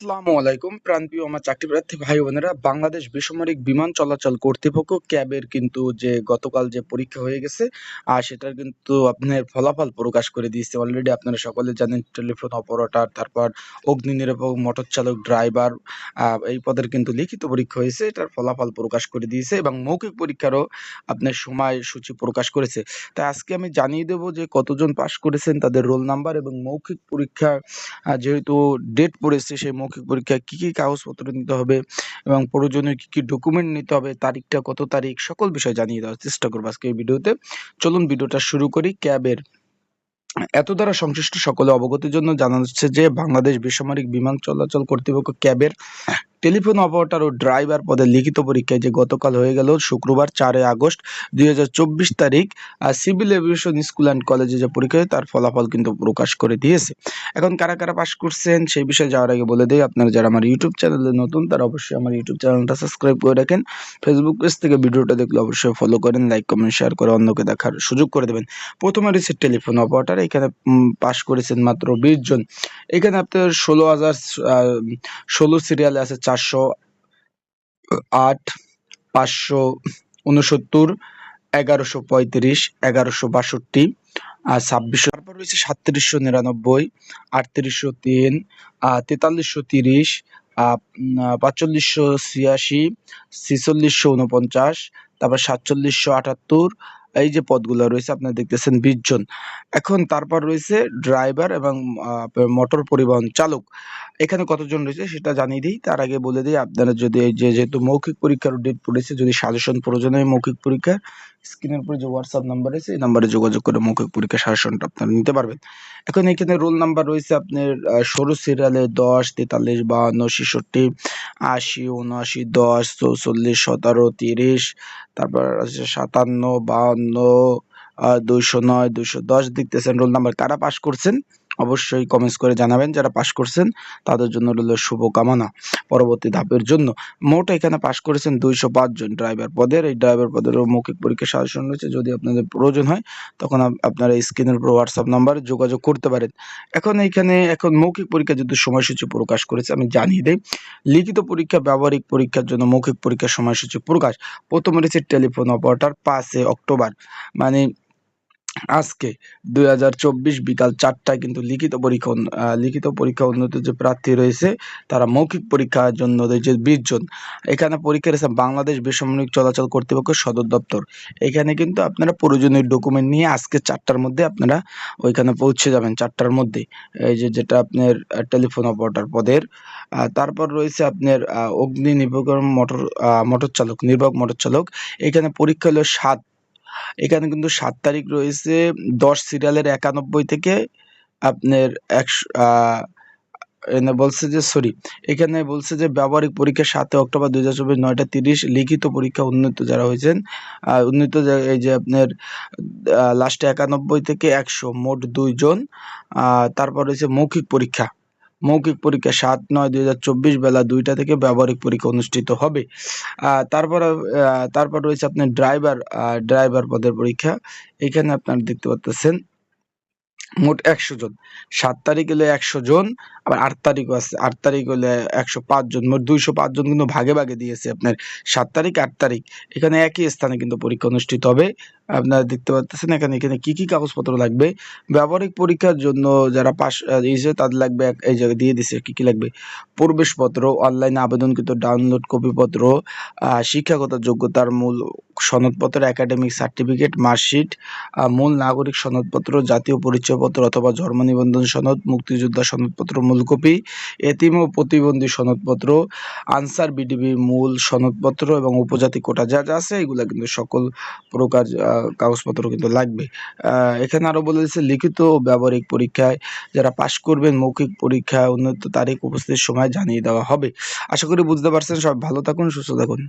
আসসালামু আলাইকুম। প্রাণপ্রিয় আমার চাকরি প্রার্থী ভাই বোনেরা, বাংলাদেশ বেসামরিক বিমান চলাচল কর্তৃপক্ষ ক্যাবের কিন্তু যে গতকাল যে পরীক্ষা হয়ে গেছে, আর সেটার কিন্তু আপনার ফলাফল প্রকাশ করে দিয়েছে। অলরেডি আপনারা সকলে জানেন টেলিফোন অপারেটর তারপর অগ্নি নিরাপক মোটর চালক ড্রাইভার এই পদের কিন্তু লিখিত পরীক্ষা হয়েছে। এটার ফলাফল প্রকাশ করে দিয়েছে এবং মৌখিক পরীক্ষারও আপনার সময় সূচি প্রকাশ করেছে। তাই আজকে আমি জানিয়ে দেব যে কতজন পাশ করেছেন, তাদের রোল নাম্বার এবং মৌখিক পরীক্ষা যেহেতু ডেট পড়েছে, সেই মৌখিক পরীক্ষায় কী কী কাগজপত্র নিতে হবে এবং প্রয়োজনীয় কী কী ডকুমেন্ট নিতে হবে, তারিখটা, কত তারিখ, সকল বিষয় জানিয়ে দেওয়ার চেষ্টা করব আজকে এই ভিডিওতে। চলুন ভিডিওটা শুরু করি। ক্যাবের এত দ্বারা সংশ্লিষ্ট সকলে অবগতির জন্য জানা যাচ্ছে যে, বাংলাদেশ বেসামরিক বিমান চলাচল কর্তৃপক্ষ ক্যাবের টেলিফোন অপারেটর ও ড্রাইভার পদে লিখিত পরীক্ষায় যে গতকাল হয়ে গেল শুক্রবার চারই আগস্ট দুই হাজার চব্বিশ তারিখ আর সিভিল এভিয়েশন স্কুল অ্যান্ড কলেজে যে পরীক্ষা তার ফলাফল কিন্তু প্রকাশ করে দিয়েছে। এখন কারা কারা পাশ করছেন সেই বিষয়ে যাওয়ার আগে বলে দিই, আপনারা যারা আমার ইউটিউব চ্যানেলে নতুন, তারা অবশ্যই আমার ইউটিউব চ্যানেলটা সাবস্ক্রাইব করে রাখেন। ফেসবুক পেজ থেকে ভিডিওটা দেখলে অবশ্যই ফলো করেন লাইক কমেন্ট শেয়ার করে অন্যকে দেখার সুযোগ করে দেবেন। প্রথমে রয়েছে টেলিফোন অপারেটর, এখানে পাশ করেছেন মাত্র বিশ জন। এখানে আপনার ষোলো হাজার ষোলো সিরিয়ালে আছে চারশো, আট, পাঁচশো উনসত্তর, এগারোশো পঁয়ত্রিশ, এগারোশো বাষট্টি, আর ছাব্বিশশো। তারপর রয়েছে সাতত্রিশশো নিরানব্বই, আটত্রিশশো তিন তেতাল্লিশশো তিরিশ পাঁচচল্লিশশো ছিয়াশি, ছিচল্লিশশো উনপঞ্চাশ, তারপর সাতচল্লিশশো আটাত্তর, এই যে পদগুলো রয়েছে আপনারা দেখতেছেন বিশ জন। এখন তারপর রয়েছে ড্রাইভার এবং মোটর পরিবহন চালক। এখানে কতজন রয়েছে সেটা জানিয়ে দিই। তার আগে বলে দিই, আপনারা যদি যে যেহেতু মৌখিক পরীক্ষার ডেট পড়েছে, যদি সাজেশন প্রয়োজন হয় মৌখিক পরীক্ষা স্ক্রিনের উপরে যে হোয়াটসঅ্যাপ নাম্বার আছে, এই নাম্বারে যোগাযোগ করে মৌখিক পরীক্ষা সাজেশনটা আপনারা নিতে পারবেন। এখন এখানে রোল নাম্বার রয়েছে আপনার সরু সিরিয়ালে দশ, তেতাল্লিশ, বাহান্ন, ছেষট্টি, আশি, উনআশি, দশ, চৌচল্লিশ, সতেরো, তিরিশ, তারপর আছে সাতান্ন, বাহান্ন দুইশো নয়, দুইশো দশ দেখতেছেন রোল নাম্বার কারা পাস করছেন। অবশ্যই কমেন্টস করে জানাবেন যারা পাশ করছেন, তাদের জন্য রইল শুভকামনা। পরবর্তী ধাপের জন্য মোট এখানে পাশ করেছেন দুইশো জন ড্রাইভার পদের। এই ড্রাইভার পদেরও মৌখিক পরীক্ষা সাজেশন রয়েছে। যদি আপনাদের প্রয়োজন হয়, তখন আপনারা স্ক্রিনের উপর হোয়াটসঅ্যাপ নাম্বারে যোগাযোগ করতে পারেন। এখন এইখানে এখন মৌখিক পরীক্ষা যদি সময়সূচি প্রকাশ করেছে, আমি জানিয়ে দিই, লিখিত পরীক্ষা, ব্যবহারিক পরীক্ষার জন্য মৌখিক পরীক্ষার সময়সূচি প্রকাশ প্রথম রয়েছে টেলিফোন অপারেটর পাঁচে অক্টোবর। মানে আজকে দুই হাজার চব্বিশ বিকাল চারটায় কিন্তু লিখিত পরীক্ষা লিখিত পরীক্ষা উন্নত যে প্রার্থী রয়েছে, তারা মৌখিক পরীক্ষার জন্য রয়েছে বিশ জন। এখানে পরীক্ষা রয়েছে বাংলাদেশ বেসামরিক চলাচল কর্তৃপক্ষ সদর দপ্তর। এখানে কিন্তু আপনারা প্রয়োজনীয় ডকুমেন্ট নিয়ে আজকে চারটার মধ্যে আপনারা ওইখানে পৌঁছে যাবেন, চারটার মধ্যে। এই যে যেটা আপনার টেলিফোন অপারেটর পদের। তারপর রয়েছে আপনার অগ্নি নির্ভর মোটর মোটর চালক নির্বাহক মোটর চালক। এখানে পরীক্ষা হলো সাত এখানে কিন্তু সাত তারিখ রয়েছে, দশ সিরিয়ালের একানব্বই থেকে আপনার একশো বলছে যে সরি এখানে বলছে যে, ব্যবহারিক পরীক্ষা সাতে অক্টোবর দুই হাজার চব্বিশ নয়টা তিরিশ, লিখিত পরীক্ষা উন্নীত যারা হয়েছেন উন্নীত এই যে আপনার লাস্টে একানব্বই থেকে একশো মোট দুইজন তারপর রয়েছে মৌখিক পরীক্ষা। মৌখিক পরীক্ষা সাত নয় দুই হাজার চব্বিশ বেলা দুইটা থেকে ব্যবহারিক পরীক্ষা অনুষ্ঠিত হবে। তারপর তারপর রয়েছে আপনার ড্রাইভার ড্রাইভার পদের পরীক্ষা। এখানে আপনার দেখতে পাচ্ছেন মোট একশো জন। সাত তারিখ হলে একশো জন, আবার আট তারিখও আছে। আট তারিখ হলে একশো পাঁচ জন, মোট দুইশো পাঁচ জন কিন্তু ভাগে ভাগে দিয়েছে আপনার। সাত তারিখ, আট তারিখ, এখানে একই স্থানে কিন্তু পরীক্ষা অনুষ্ঠিত হবে। আপনারা দেখতে পাচ্ছেন এখানে এখানে কি কি কাগজপত্র লাগবে? ব্যবহারিক পরীক্ষার জন্য যারা পাস দিয়েছে তাদের লাগবে এই জায়গায় দিয়ে দিছে, কি কি লাগবে? প্রবেশপত্র, অনলাইনে আবেদনকৃত ডাউনলোড কপিপত্র শিক্ষাগত যোগ্যতার মূল সনদপত্র একাডেমিক সার্টিফিকেট মার্কশিট মূল নাগরিক সনদপত্র, জাতীয় পরিচয়পত্র অথবা জন্ম নিবন্ধন সনদ, মুক্তিযোদ্ধা সনদপত্র মূল কপি এতিম ও প্রতিবন্ধী সনদপত্র, আনসার, বিডিবি, মূল সনদপত্র এবং উপজাতি কোটা যা যা আছে, এগুলো কিন্তু সকল প্রকার কাগজপত্র কিন্তু লাগবে। এখানে আরও বলে দিচ্ছে, লিখিত ও ব্যবহারিক পরীক্ষায় যারা পাশ করবেন, মৌখিক পরীক্ষা, উন্নত তারিখ, উপস্থিতির সময় জানিয়ে দেওয়া হবে। আশা করি বুঝতে পারছেন সব ভালো থাকুন, সুস্থ থাকুন।